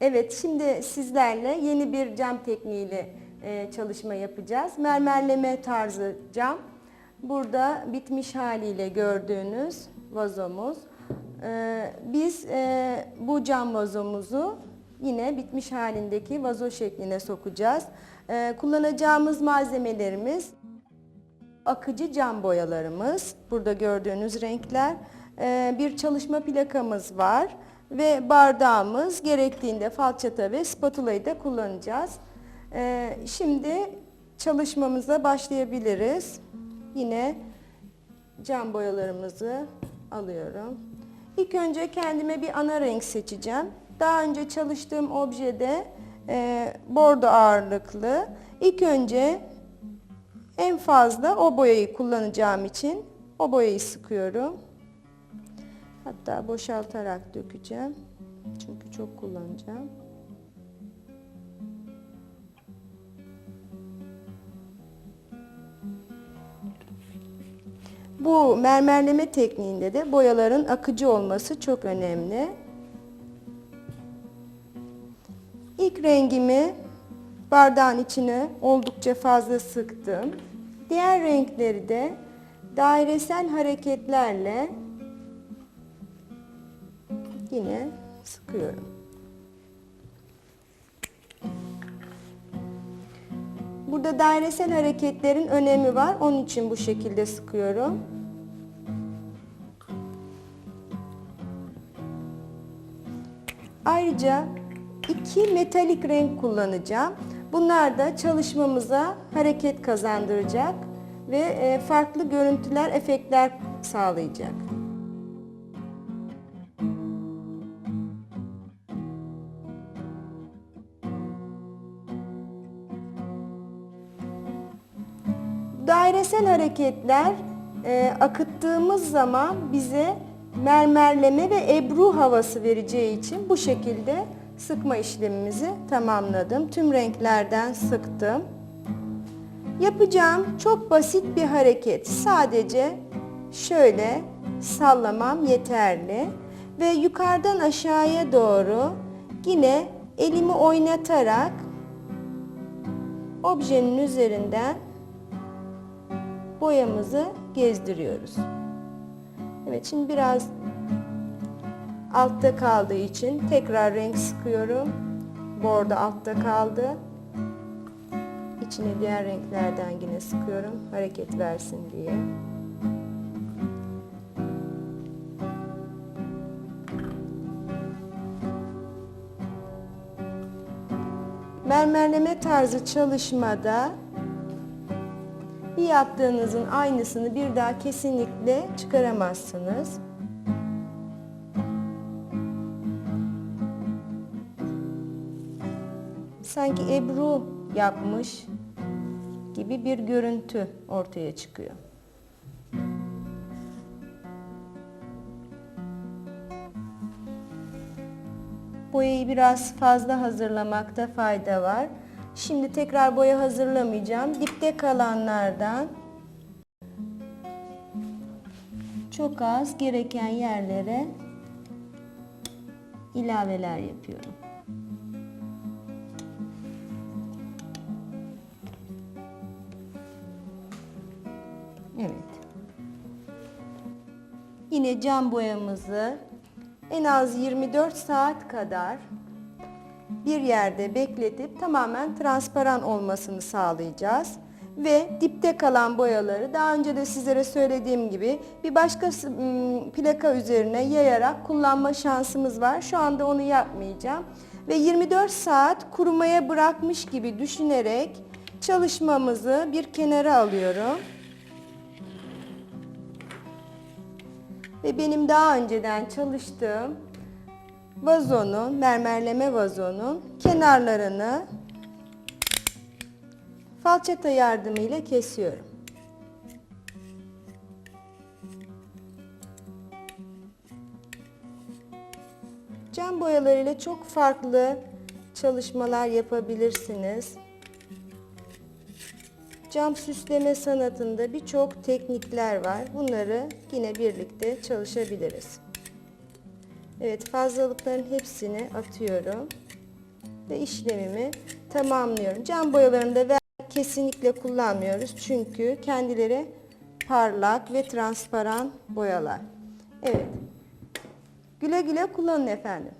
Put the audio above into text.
Evet, şimdi sizlerle yeni bir cam tekniğiyle e, çalışma yapacağız. Mermerleme tarzı cam. Burada bitmiş haliyle gördüğünüz vazomuz. E, biz e, bu cam vazomuzu yine bitmiş halindeki vazo şekline sokacağız. E, kullanacağımız malzemelerimiz akıcı cam boyalarımız, burada gördüğünüz renkler, Ee, bir çalışma plakamız var ve bardağımız gerektiğinde falçata ve spatulayı da kullanacağız. Ee, Şimdi çalışmamıza başlayabiliriz. Yine cam boyalarımızı alıyorum. İlk önce kendime bir ana renk seçeceğim. Daha önce çalıştığım objede e, bordo ağırlıklı. İlk önce en fazla o boyayı kullanacağım için o boyayı sıkıyorum. Hatta boşaltarak dökeceğim. Çünkü çok kullanacağım. Bu mermerleme tekniğinde de boyaların akıcı olması çok önemli. İlk rengimi bardağın içine oldukça fazla sıktım. Diğer renkleri de dairesel hareketlerle yine sıkıyorum. Burada dairesel hareketlerin önemi var. Onun için bu şekilde sıkıyorum. Ayrıca iki metalik renk kullanacağım. Bunlar da çalışmamıza hareket kazandıracak ve e, farklı görüntüler, efektler sağlayacak. Dairesel hareketler e, akıttığımız zaman bize mermerleme ve ebru havası vereceği için bu şekilde sıkma işlemimizi tamamladım. Tüm renklerden sıktım. Yapacağım çok basit bir hareket. Sadece şöyle sallamam yeterli ve yukarıdan aşağıya doğru yine elimi oynatarak objenin üzerinden boyamızı gezdiriyoruz. Evet şimdi biraz altta kaldığı için tekrar renk sıkıyorum. Bordo altta kaldı. İçine diğer renklerden yine sıkıyorum hareket versin diye. Mermerleme tarzı çalışmada bir yaptığınızın aynısını bir daha kesinlikle çıkaramazsınız. Sanki Ebru yapmış gibi bir görüntü ortaya çıkıyor. Boyayı biraz fazla hazırlamakta fayda var. Şimdi tekrar boya hazırlamayacağım. Dipte kalanlardan çok az gereken yerlere ilaveler yapıyorum. Evet. Yine cam boyamızı en az 24 saat kadar bir yerde bekletip tamamen transparan olmasını sağlayacağız. Ve dipte kalan boyaları daha önce de sizlere söylediğim gibi bir başka ım, plaka üzerine yayarak kullanma şansımız var. Şu anda onu yapmayacağım. Ve 24 saat kurumaya bırakmış gibi düşünerek çalışmamızı bir kenara alıyorum. Ve benim daha önceden çalıştığım vazonun, mermerleme vazonun kenarlarını falçata yardımıyla kesiyorum. Cam boyalarıyla çok farklı çalışmalar yapabilirsiniz. Cam süsleme sanatında birçok teknikler var. Bunları yine birlikte çalışabiliriz. Evet fazlalıkların hepsini atıyorum. ve işlemimi tamamlıyorum. Cam boyalarında ver kesinlikle kullanmıyoruz çünkü kendileri parlak ve transparan boyalar. Evet. Güle güle kullanın efendim.